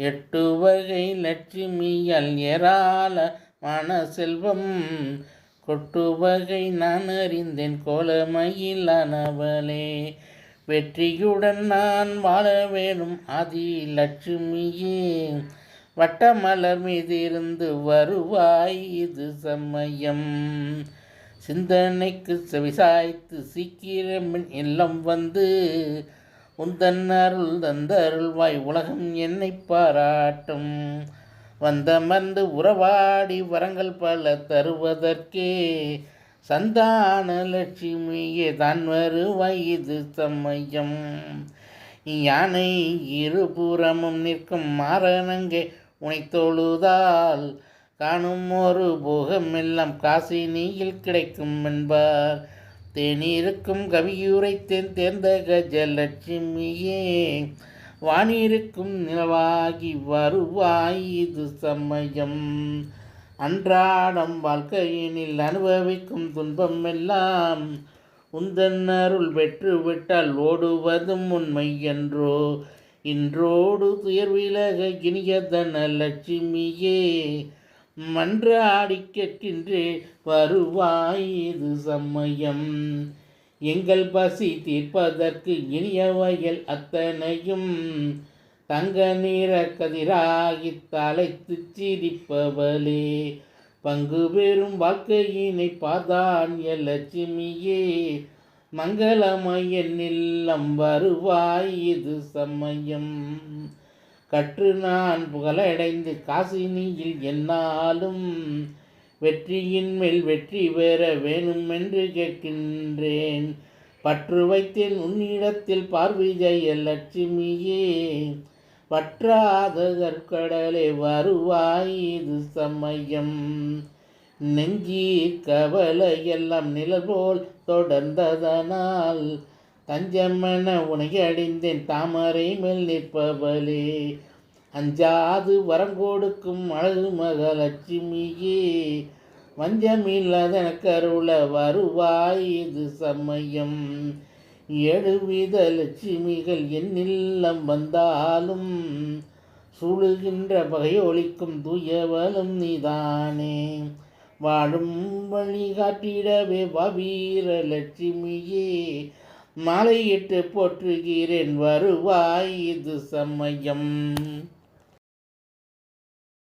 எட்டு வகை லட்சுமியால் ஏராளமான செல்வம் கொட்டு வகை நான் அறிந்தேன் கோலமையிலானவளே வெற்றியுடன் நான் வாழ வேணும் ஆதி லட்சுமியே. வட்டமலர் மீது இருந்து வருவாய் இது சமயம். சிந்தனைக்கு செவிசாய்த்து சீக்கிரம் எல்லாம் வந்து உந்தன் அருள் தந்தருள்வாய் உலகம் என்னை பாராட்டும். வந்தமர்ந்து உறவாடி வரங்கள் பல தருவதற்கே சந்தான லட்சுமியே தான் வருவாய் இது சமயம் யானை இருபுறமும் நிற்கும் மாறனங்கே உனை தொழுதால் காணும் ஒரு போகமெல்லாம் காசினியில் கிடைக்கும் என்பார். தேனிருக்கும் கவியுரைத்தேன் தேர்ந்த கஜலட்சுமியே வானிருக்கும் நிலவாகி வருவாய் இது சமயம். அன்றாடம் வாழ்க்கையினில் அனுபவிக்கும் துன்பம் எல்லாம் உந்தன் அருள் பெற்று விட்டால் ஓடுவதும் உண்மை என்றோ. இன்றோடு துயர் விலக இனியதன லட்சுமியே மன்றாடி கேட்கின்றே வருவாய் இது சமயம். எங்கள் பசி தீர்ப்பதற்கு இனிய வயல் அத்தனையும் தங்க நீர கதிராகி தலைத்து சிரிப்பவளே. பங்கு பெறும் வாழ்க்கையினை பாதான் லட்சுமியே. மங்களமயன் இல்லம் வருவாய் இது சமயம். கற்று நான் புகழடைந்து காசினியில் என்னாலும் வெற்றியின் மேல் வெற்றி பெற வேணும் என்று கேட்கின்றேன். பற்று வைத்தேன் உன்னிடத்தில் பார்விஜய லட்சுமியே. பற்றாத கற்கடலே வருவாய் இது சமயம். நெஞ்சி கவலை எல்லாம் நிழல் போல் தொடர்ந்ததனால் தஞ்சமென உனகி அடிந்தேன் தாமரை மேல் நிற்பவளே. அஞ்சாது வரம் கொடுக்கும் அழகு மகலட்சுமியே. வஞ்சமில்லாதன கருள வருவாய் இது சமயம். எழுவித லட்சுமிகள் என்னில்லம் வந்தாலும் சுழுகின்ற பகையொழிக்கும் துயவலும் நீதானே. வாழும் வழிகாட்டிடவே வவீர லட்சுமியே. மாலையிட்டு போற்றுகிறேன் வருவாய் இது சமயம்.